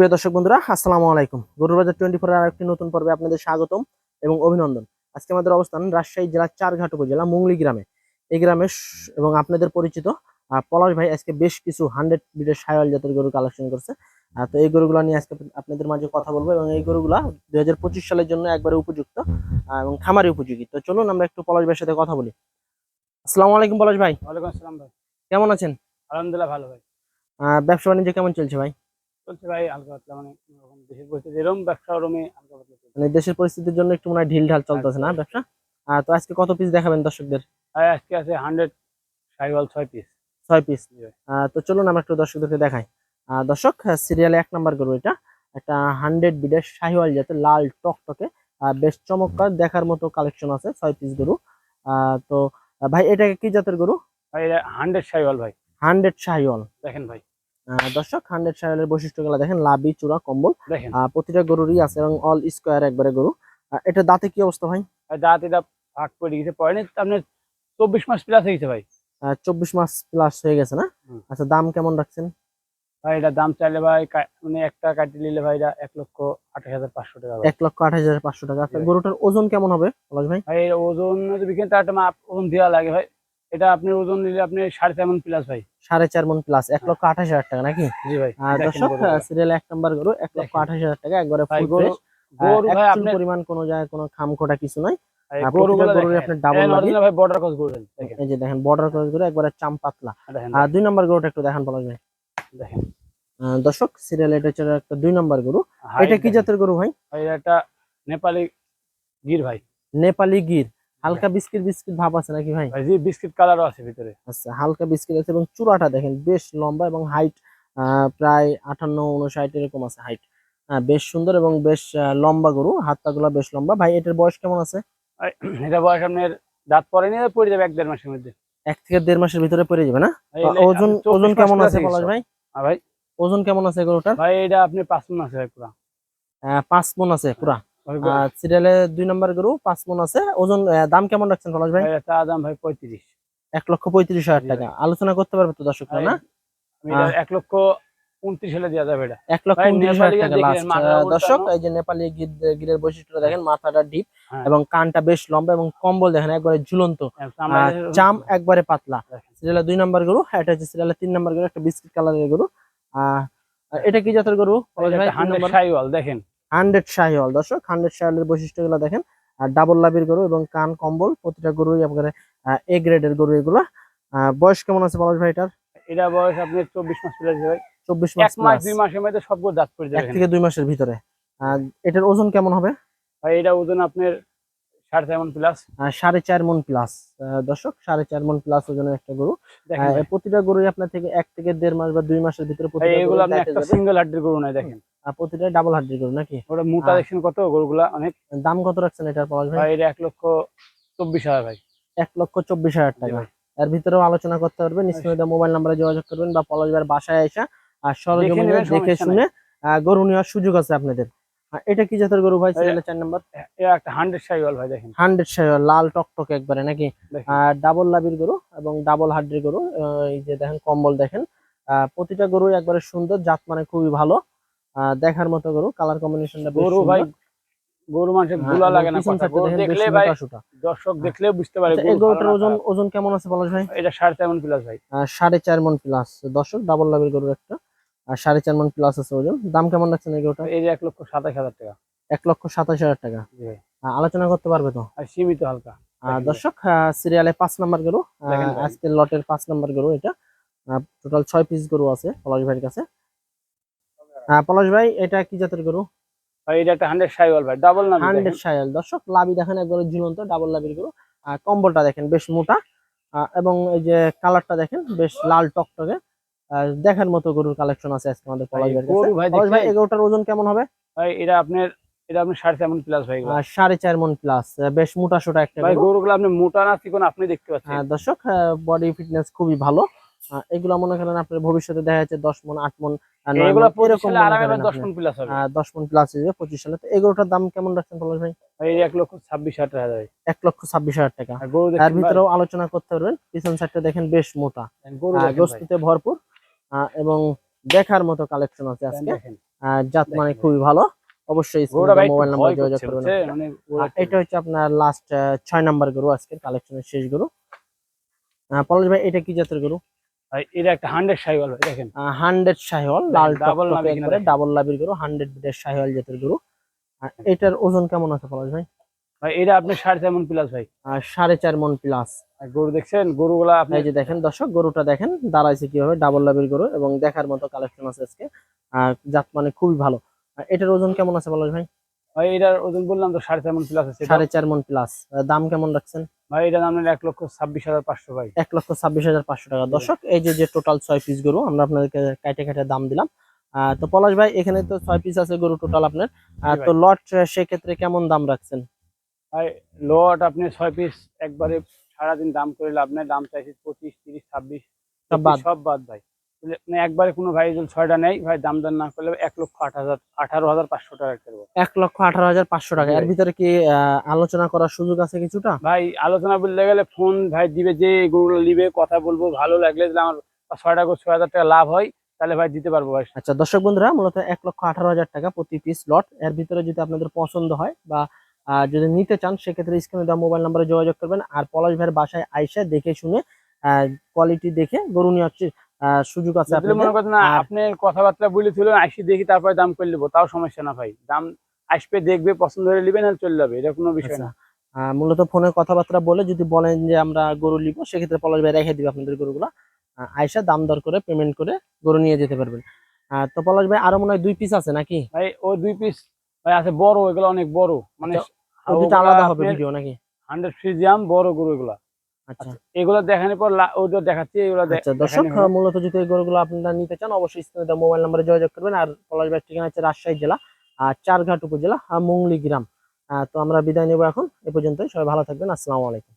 প্রিয় দর্শক বন্ধুরা আসসালামু আলাইকুম। গরুর বাজার টোয়েন্টি ফোর আর একটি নতুন পর্বে আপনাদের স্বাগতম এবং অভিনন্দন। আজকে আমাদের অবস্থান রাজশাহী জেলার চারঘাট উপজেলা মুংলি গ্রামে। এই গ্রামে এবং আপনাদের পরিচিত পলাশ ভাই আজকে বেশ কিছু হান্ড্রেড বিটের সায়াল জাতের গরু কালেকশন করছে। তো এই গরুগুলো নিয়ে আজকে আপনাদের মাঝে কথা বলব এবং এই গরুগুলা দুই হাজার পঁচিশ সালের জন্য একবারে উপযুক্ত এবং খামারি উপযোগী। তো চলুন আমরা একটু পলাশ ভাইয়ের সাথে কথা বলি। আসসালামু আলাইকুম পলাশ ভাই। ওয়ালাইকুম আসসালাম ভাই। কেমন আছেন? আলহামদুলিল্লাহ ভালো ভাই। আহ, ব্যবসা বাণিজ্য কেমন চলছে ভাই? চলছে ভাই হালকা পাতলা মানে দেশের পরিস্থিতি এরকম ব্যবসা ওরমে হালকা পাতলা মানে দেশের পরিস্থিতির জন্য একটু মনে হয় ঢিল ঢাল চলতেছে না ব্যবসা? আহ, তো আজকে কত পিস দেখাবেন দর্শকদের? আজকে আছে হান্ড্রেড সাইওয়াল ছয় পিস ছয় পিস তো চলুন আমরা একটু দর্শকদেরকে দেখাই। দর্শক সিরিয়ালে এক নাম্বার গরু এটা। একটা হান্ড্রেড বিডের শাহিওয়াল জাতের লাল টকটকে বেশ চমৎকার দেখার মতো কালেকশন আছে ছয় পিস গরু। আহ, তো ভাই এটাকে কি জাতের গরু? ভাই হান্ড্রেড সাইওয়াল ভাই। হান্ড্রেড শাহিওয়াল। দেখেন ভাই। দর্শক হান্ড্রেড শাহিওয়ালের বৈশিষ্ট্যগুলো দেখেন লাবি চূড়া কম্বল। প্রতিটা গরুরই আছে এবং অল স্কোয়ার একবারে গরু। এটা দাঁতে কি অবস্থা ভাই? দাঁত এটা ফাঁক পড়ে গেছে পড়েনি আপনার চব্বিশ মাস প্লাস হয়ে গেছে ভাই। চব্বিশ মাস প্লাস হয়ে গেছে না? আচ্ছা দাম কেমন রাখছেন? ভাই এটা দাম চাইলে ভাই মানে একটা কাটি নিলে ভাই এটা এক লক্ষ আঠাশ হাজার পাঁচশো টাকা এক লক্ষ আঠাশ হাজার পাঁচশো টাকা। আচ্ছা, গরুটার ওজন কেমন হবে পলাশ ভাই? ভাই ওজন যদি কিনতে একটা মাপ ওজন দেওয়া লাগে ভাই এটা আপনি ওজন নিলে আপনি সাড়ে তেমন প্লাস ভাই। সাড়ে চার মন প্লাস এক লক্ষ আঠাশ হাজার টাকা নাকি? জি ভাই দর্শক সিরিয়াল এক নাম্বার গরু এক লক্ষ আঠাশ হাজার টাকা একবারে ফুল ফ্রেশ পরিমাণ কোনো জায়গায় কোনো কিছু নাই। বর্ডার ক্রস গরু এই যে দেখেন বর্ডার ক্রস একবারে চাম পাতলা। আর দুই নাম্বার গরুটা একটু দেখান পলাশ ভাই। দেখেন। দর্শক সিরিয়াল এটা হচ্ছে একটা দুই নাম্বার গরু। এটা কি জাতের গরু ভাই? ভাই এটা নেপালি গির ভাই। নেপালি গির। হালকা বিস্কিট বিস্কিট ভাব আছে নাকি ভাই? ভাই জি বিস্কিট কালারও আছে ভিতরে। আচ্ছা হালকা বিস্কিট আছে এবং চূড়াটা দেখেন বেশ লম্বা এবং হাইট প্রায় আটান্ন উনষাট এরকম আছে হাইট বেশ সুন্দর এবং বেশ লম্বা গরু হাতটাগুলো বেশ লম্বা। ভাই এটার বয়স কেমন আছে? এটা বয়স আপনার দাঁত পরে নিয়ে পড়ে যাবে এক দেড় মাসের মধ্যে? এক থেকে দেড় মাসের ভিতরে পড়ে যাবে না? ওজন ওজন কেমন আছে পলাশ ভাই? হ্যাঁ ভাই। ওজন কেমন আছে গরুটার? ভাই এটা আপনি পাঁচ মন আছে পুরা। পাঁচ মন আছে পুরা। সিরিয়ালে দুই নম্বর গরু পাঁচ মন আছে। ওজন দাম কেমন রাখছেন পলাশ ভাই? দাম ভাই পঁয়ত্রিশ। এক লক্ষ পঁয়ত্রিশ হাজার টাকা। আলোচনা করতে পারবে তো দর্শক না। এক লক্ষ উনত্রিশ হলে দেওয়া যাবে এটা। এক লক্ষ উনত্রিশ হাজার টাকা লাস্ট দর্শক এই যে নেপালি গিরের বৈশিষ্ট্যটা দেখেন মাথাটা ডিপ হ্যাঁ। এবং কানটা বেশ লম্বা এবং কম্বল দেখেন একবারে ঝুলন্ত। চামড়া চাম একবারে পাতলা। দেখেন। সিরিয়ালে দুই নাম্বার গরু হ্যাঁ, এটা হচ্ছে সিরিয়ালে তিন নাম্বার গরু একটা বিস্কিট কালারের গরু। আহ এটা কি জাতের গরু? দেখেন। হান্ড্রেড শাহিওয়াল দর্শক হান্ড্রেড শাহিওয়ালের বৈশিষ্ট্যগুলো দেখেন। আর ডাবল লাভের গরু এবং কান কম্বল প্রতিটা গরুই আপনার এ গ্রেডের গরু এগুলা। বয়স কেমন আছে পলাশ ভাই এটার এটা বয়স আপনার চব্বিশ মাস প্লাস ভাই। চব্বিশ মাস মাস দুই মাসের মধ্যে সবগুলো দাঁত পড়ে এক যাবে থেকে দুই মাসের ভিতরে। এটার ওজন কেমন হবে? ভাই এটা ওজন আপনার সাড়ে তেমন প্লাস সাড়ে চার মন প্লাস দর্শক সাড়ে চার মন প্লাস ওজনের একটা গরু। প্রতিটা গরুই আপনার থেকে এক থেকে দেড় মাস বা দুই মাসের ভিতরে এগুলো আপনি একটা সিঙ্গেল হাড্ডির গরু নাই দেখেন। প্রতিটা ডাবল হাড্ডির গরু নাকি? ওটা মোটা আহ। দেখছেন কত গরুগুলা? অনেক দাম কত রাখছেন এটার পলাশ ভাই এটা এক লক্ষ চব্বিশ হাজার ভাই। এক লক্ষ চব্বিশ হাজার টাকা। এর ভিতরেও আলোচনা করতে পারবেন স্ক্রিনে মোবাইল নাম্বারে যোগাযোগ করবেন বা পলাশ ভাইয়ের বাসায় এসে আর সরজমিনে দেখে শুনে গরু নেওয়ার সুযোগ আছে আপনাদের। এটা কি জাতের গরু ভাই সিরিয়ালের চার নাম্বার? এটা একটা হান্ড্রেড সাইওয়াল ভাই দেখেন। হান্ড্রেড লাল টকটক একবারে নাকি? আর ডাবল লাভির গরু এবং ডাবল হাড্ডির গরু এই যে দেখেন কম্বল দেখেন। আহ, প্রতিটা গরু একবারে সুন্দর জাত মানে খুবই ভালো। দেখার মতো গরু কালার কম্বিনেশনটা গরু ভাই গরু মানুষেরগুলা লাগে না কথা। গরু দেখলে ভাই দর্শক দেখলে বুঝতে পারে আচ্ছা, এই গরু গরুটার ওজন ওজন কেমন আছে পলাশ ভাই? এটা সাড়ে তেমন প্লাস ভাই। আহ, সাড়ে চার মন প্লাস দর্শক ডাবল লাভের গরুর একটা। আর সাড়ে চার মন প্লাস আছে ওজন। দাম কেমন রাখছেন এই গরুটা এই যে এক লক্ষ সাতাশ হাজার টাকা। এক লক্ষ সাতাশ হাজার টাকা। জি আলোচনা করতে পারবে তো? আর সীমিত হালকা। দর্শক সিরিয়ালে পাঁচ নাম্বার গরু। দেখেন লটের পাঁচ নাম্বার গরু এটা। টোটাল ছয় পিস গরু আছে পলাশ ভাইয়ের কাছে। আহ, পলাশ ভাই এটা কি জাতের গরু? ভাই এটা একটা হান্ড্রেড সাইওয়াল ভাই ডাবল না হান্ড্রেড সায়াল দর্শক লাভি দেখেন একবারে ঝুলন্ত ডাবল লাভির গরু। আর কম্বলটা দেখেন বেশ মোটা। এবং এই যে কালারটা দেখেন বেশ লাল টকটকে। দেখার মতো গরুর কালেকশন আছে আজকে আমাদের পলাশ ভাই, পলাশ ভাই দেখলে- এই গরুটার ওজন কেমন হবে? ভাই এটা আপনার এটা আপনার সাড়ে প্লাস ভাই। সাড়ে চার মন প্লাস বেশ মোটা সোটা একটা গরুগুলো আপনি মোটা না চিকন আপনি দেখতে পাচ্ছেন। আহ, দর্শক বডি ফিটনেস খুবই ভালো। এগুলো মনে করেন আপনার ভবিষ্যতে দেখা যাচ্ছে দশ মন আট মন দশ মন প্লাস পঁচিশ সালে। তো এই গরুটার দাম কেমন রাখছেন পলাশ ভাই? এক লক্ষ ছাব্বিশ হাজার টাকা এক লক্ষ ছাব্বিশ হাজার টাকা। তার ভিতরেও আলোচনা করতে পারবেন। পিছন সাইডটা দেখেন বেশ মোটা। গোস্তিতে ভরপুর। এবং দেখার মতো কালেকশন আছে আজকে। জাত মানে খুবই ভালো। অবশ্যই মোবাইল নাম্বার যোগাযোগ করবেন বুঝছেন? মানে এটা হচ্ছে আপনার লাস্ট ছয় নাম্বার গরু আজকের কালেকশনের শেষ গরু। পলাশ ভাই এটা কি জাতের গরু? এটা একটা হান্ড্রেড দেখেন। হান্ড্রেড লাল ডাবল লাভির গরু হান্ড্রেড বিটের জাতের গরু। এটার ওজন কেমন আছে পলাশ ভাই? ভাই এটা আপনি সাড়ে চার মন প্লাস ভাই। সাড়ে চার মন প্লাস আর গরু দেখছেন গরুগুলা আপনি যে দেখেন দর্শক গরুটা দেখেন দাঁড়াইছে কীভাবে ডাবল লাভির গরু এবং দেখার মতো কালেকশন আছে আজকে। জাত মানে খুবই ভালো। এটার ওজন কেমন আছে পলাশ ভাই? ভাই এটার ওজন বললাম তো সাড়ে চার মন প্লাস আছে। সাড়ে চার মন প্লাস দাম কেমন রাখছেন? ভাই এটা দাম নিলে এক লক্ষ ছাব্বিশ হাজার পাঁচশো ভাই। এক লক্ষ ছাব্বিশ হাজার পাঁচশো টাকা। দর্শক এই যে যে টোটাল ছয় পিস গরু আমরা আপনাদেরকে কাটে কাটে দাম দিলাম। আহ, তো পলাশ ভাই এখানে তো ছয় পিস আছে গরু টোটাল আপনার। তো লট সেক্ষেত্রে কেমন দাম রাখছেন? ভাই লট আপনি ছয় পিস একবারে সারাদিন দাম করে লাভ নাই। দাম চাইছি পঁচিশ তিরিশ ছাব্বিশ। সব বাদ। ভাই। একবারে কোনো ভাই যদি ছয়টা নেই ভাই দাম দর না করলে এক লক্ষ আট হাজার আঠারো হাজার পাঁচশো টাকা করব এক লক্ষ আঠারো হাজার পাঁচশো টাকা। এর ভিতরে কি আলোচনা করার সুযোগ আছে কিছুটা? ভাই আলোচনা বলতে গেলে ফোন ভাই দিবে যে গরুগুলো নিবে কথা বলব ভালো লাগলে যদি আমার ছয় টাকা ছয় হাজার টাকা লাভ হয় তাহলে ভাই দিতে পারব ভাই। আচ্ছা দর্শক বন্ধুরা মূলত এক লক্ষ আঠারো হাজার টাকা প্রতি পিস লট এর ভিতরে যদি আপনাদের পছন্দ হয় বা যদি নিতে চান সেক্ষেত্রে স্ক্রিনে দেওয়া মোবাইল নাম্বারে যোগাযোগ করবেন। আর পলাশ ভাইয়ের বাসায় আইসা দেখে শুনে কোয়ালিটি দেখে গরু নেওয়ার সুযোগ আছে যদি মনে করছেন না আপনি কথাবার্তা বলেছিল আসি দেখি তারপরে দাম করে নেব। তাও সমস্যা না ভাই। দাম আসবে দেখবে পছন্দ হলে নেবেন আর চলে যাবে এটা কোনো বিষয় আচ্ছা। না। মূলত ফোনে কথাবার্তা বলে যদি বলেন যে আমরা গরু নিব সেক্ষেত্রে পলাশ ভাই রেখে দিবে আপনাদের গরুগুলো। আইসা দাম দর করে পেমেন্ট করে গরু নিয়ে যেতে পারবেন। তো পলাশ ভাই আরও মনে হয় দুই পিস আছে নাকি? ভাই ও দুই পিস ভাই আছে বড় এগুলো অনেক বড়। মানে আলাদা হবে ভিডিও নাকি? হান্ড্রেড ফ্রিজিয়াম বড় গরু এগুলা। এগুলো দেখানোর পর লা- ওটা দেখাচ্ছি এগুলো আচ্ছা দর্শক মূলত যদি এই গরুগুলো আপনারা নিতে চান অবশ্যই স্ক্রিনে মোবাইল নাম্বারে যোগাযোগ করবেন। আর পলাশ ভাইয়ের ঠিকানা হচ্ছে রাজশাহী জেলা আর চারঘাট উপজেলা মুংলি গ্রাম। আহ, তো আমরা বিদায় নেব এখন। এ পর্যন্তই। সবাই ভালো থাকবেন। আসসালামু আলাইকুম।